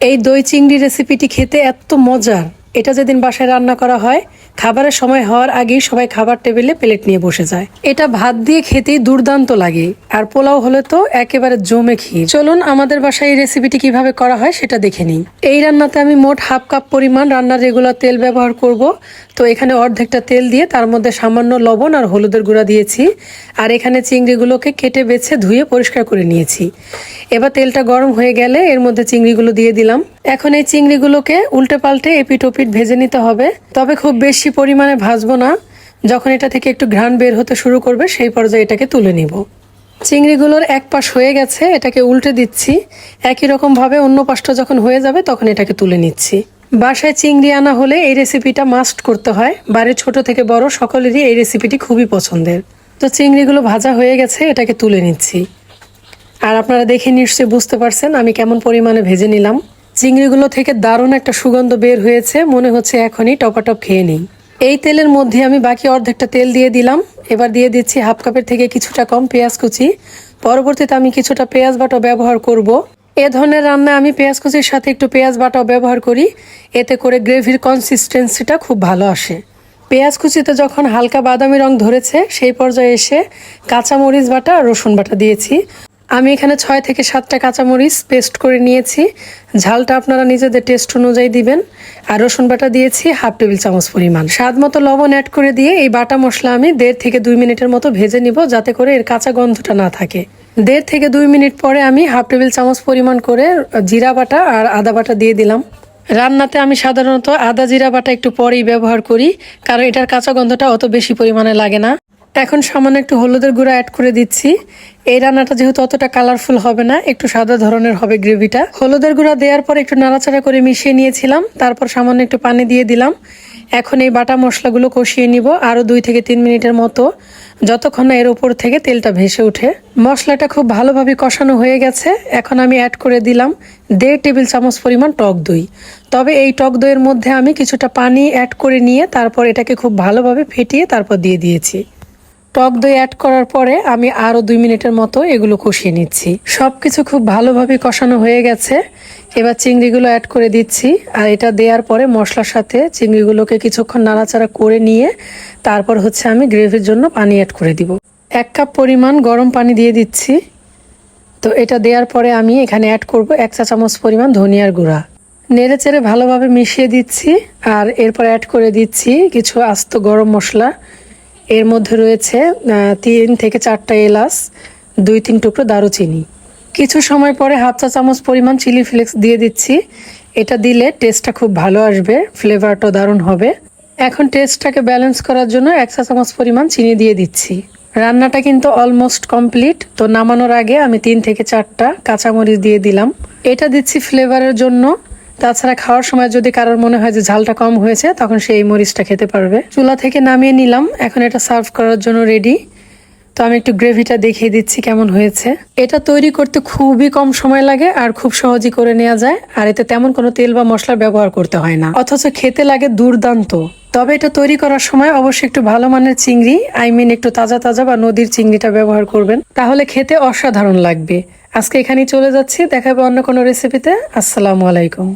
এই দই চিংড়ি রেসিপিটি খেতে এত মজার। এটা যেদিন বাসায় রান্না করা হয়, খাবারের সময় হওয়ার আগেই সবাই খাবার টেবিলে প্লেট নিয়ে বসে যায়। এটা ভাত দিয়ে খেতেই দুর্দান্ত লাগে, আর পোলাও হলে তো একেবারে জমে ক্ষীর। চলুন আমাদের বাসায় এই রেসিপিটি কীভাবে করা হয় সেটা দেখে নিই। এই রান্নাতে আমি মোট হাফ কাপ পরিমাণ রান্নার রেগুলার তেল ব্যবহার করব। তো এখানে অর্ধেকটা তেল দিয়ে তার মধ্যে সামান্য লবণ আর হলুদের গুঁড়া দিয়েছি, আর এখানে চিংড়িগুলোকে কেটে বেছে ধুয়ে পরিষ্কার করে নিয়েছি। এবার তেলটা গরম হয়ে গেলে এর মধ্যে চিংড়িগুলো দিয়ে দিলাম। এখন এই চিংড়িগুলোকে উল্টে পাল্টে এপিট ওপিট ভেজে নিতে হবে। তবে খুব বেশি পরিমাণে ভাজবো না। যখন এটা থেকে একটু ঘ্রাণ বের হতে শুরু করবে, সেই পর্যায়ে এটাকে তুলে নিব। চিংড়িগুলোর এক পাশ হয়ে গেছে, এটাকে উল্টে দিচ্ছি। একই রকম ভাবে অন্য পাশটা যখন হয়ে যাবে, তখন এটাকে তুলে নিচ্ছি। বাসায় চিংড়ি আনা হলে এই রেসিপিটা মাস্ট করতে হয়। বাড়ির ছোট থেকে বড় সকলেরই এই রেসিপিটি খুবই পছন্দের। তো চিংড়িগুলো ভাজা হয়ে গেছে, এটাকে তুলে নিচ্ছি। আর আপনারা দেখে নিশ্চয়ই বুঝতে পারছেন আমি কেমন পরিমাণে ভেজে নিলাম। চিংড়িগুলো থেকে দারুণ একটা সুগন্ধ বের হয়েছে। মনে হচ্ছে এখনই টপাটপ খেয়ে নিই। এই তেলের মধ্যে আমি বাকি অর্ধেকটা তেল দিয়ে দিলাম। এবার দিয়ে দিচ্ছি হাফ কাপের থেকে কিছুটা কম পেঁয়াজ কুচি। পরবর্তীতে আমি কিছুটা পেঁয়াজ বাটা ব্যবহার করব। এ ধরনের রান্না আমি পেঁয়াজ কুচির সাথে একটু পেঁয়াজ বাটাও ব্যবহার করি। এতে করে গ্রেভির কনসিস্টেন্সিটা খুব ভালো আসে। পেঁয়াজ কুচিতে যখন হালকা বাদামি রং ধরেছে, সেই পর্যায়ে এসে কাঁচামরিচ বাটা আর রসুন বাটা দিয়েছি। আমি এখানে ছয় থেকে সাতটা কাঁচামরিচ পেস্ট করে নিয়েছি। ঝালটা আপনারা নিজেদের টেস্ট অনুযায়ী দিবেন। আর রসুন বাটা দিয়েছি হাফ টেবিল চামচ পরিমাণ। স্বাদ মতো লবণ অ্যাড করে দিয়ে এই বাটা মশলা আমি দেড় থেকে দুই মিনিটের মতো ভেজে নিব যাতে করে এর কাঁচা গন্ধটা না থাকে। দেড় থেকে দুই মিনিট পরে আমি হাফ টেবিল চামচ পরিমাণ করে জিরা বাটা আর আদা বাটা দিয়ে দিলাম। রান্নাতে আমি সাধারণত আদা জিরা বাটা একটু পরেই ব্যবহার করি, কারণ এটার কাঁচা গন্ধটা অত বেশি পরিমাণে লাগে না। এখন সামান্য একটু হলুদের গুঁড়া অ্যাড করে দিচ্ছি। এই রান্নাটা যেহেতু অতটা কালারফুল হবে না, একটু সাদা ধরনের হবে গ্রেভিটা। হলুদের গুঁড়া দেওয়ার পর একটু নাড়াচাড়া করে মিশিয়ে নিয়েছিলাম, তারপর সামান্য একটু পানি দিয়ে দিলাম। এখন এই বাটা মশলাগুলো কষিয়ে নিব আরও দুই থেকে তিন মিনিটের মতো, যতক্ষণ না এর উপর থেকে তেলটা ভেসে ওঠে। মশলাটা খুব ভালোভাবে কষানো হয়ে গেছে, এখন আমি অ্যাড করে দিলাম দেড় টেবিল চামচ পরিমাণ টক দই। তবে এই টক দইয়ের মধ্যে আমি কিছুটা পানি অ্যাড করে নিয়ে তারপর এটাকে খুব ভালোভাবে ফেটিয়ে তারপর দিয়ে দিয়েছি। টক দই অ্যাড করার পরে আমি আরও দুই মিনিটের মতো এগুলো কষিয়ে নিচ্ছি। সব কিছু খুব ভালোভাবে কষানো হয়ে গেছে। এবার চিংড়িগুলো অ্যাড করে দিচ্ছি আর এটা দেওয়ার পরে মশলার সাথে চিংড়িগুলোকে কিছুক্ষণ নাড়াচাড়া করে নিয়ে তারপর হচ্ছে আমি গ্রেভির জন্য পানি অ্যাড করে দিব। এক কাপ পরিমাণ গরম পানি দিয়ে দিচ্ছি। তো এটা দেওয়ার পরে আমি এখানে অ্যাড করব এক চা চামচ পরিমাণ ধনিয়ার গুঁড়া। নেড়ে চেড়ে ভালোভাবে মিশিয়ে দিচ্ছি আর এরপর অ্যাড করে দিচ্ছি কিছু আস্ত গরম মশলা। এর মধ্যে রয়েছে তিন থেকে চারটা এলাচ, দুই তিন টুকরো দারুচিনি। কিছু সময় পরে হাফ চা চামচ পরিমাণ চিলি ফ্লেক্স দিয়ে দিচ্ছি। এটা দিলে টেস্টটা খুব ভালো আসবে ফ্লেভারটা দারুণ হবে। এখন টেস্টটাকে ব্যালেন্স করার জন্য এক চা চামচ পরিমাণ চিনি দিয়ে দিচ্ছি। রান্নাটা কিন্তু অলমোস্ট কমপ্লিট তো নামানোর আগে আমি তিন থেকে চারটা কাঁচামরিচ দিয়ে দিলাম। এটা দিচ্ছি ফ্লেভারের জন্য। তাছাড়া খাওয়ার সময় যদি কারোর মনে হয় যে ঝালটা কম হয়েছে, তখন সে এই মরিচটা খেতে পারবে। চুলা থেকে নামিয়ে নিলাম। এখন এটা সার্ভ করার জন্য রেডি তো আমি একটু গ্রেভিটা দেখিয়ে দিচ্ছি কেমন হয়েছে। এটা তৈরি করতে খুবই কম সময় লাগে আর খুব সহজই করে নেওয়া যায়। আর এতে তেমন কোনো তেল বা মশলার ব্যবহার করতে হয় না। অথচ খেতে লাগে দুর্দান্ত। তবে এটা তৈরি করার সময় অবশ্যই একটু ভালো মানের চিংড়ি আই মিন একটু তাজা তাজা বা নদীর চিংড়িটা ব্যবহার করবেন। তাহলে খেতে অসাধারণ লাগবে। আজকে এখানেই চলে যাচ্ছি। দেখাবো অন্য কোনো রেসিপিতে আসসালামু আলাইকুম।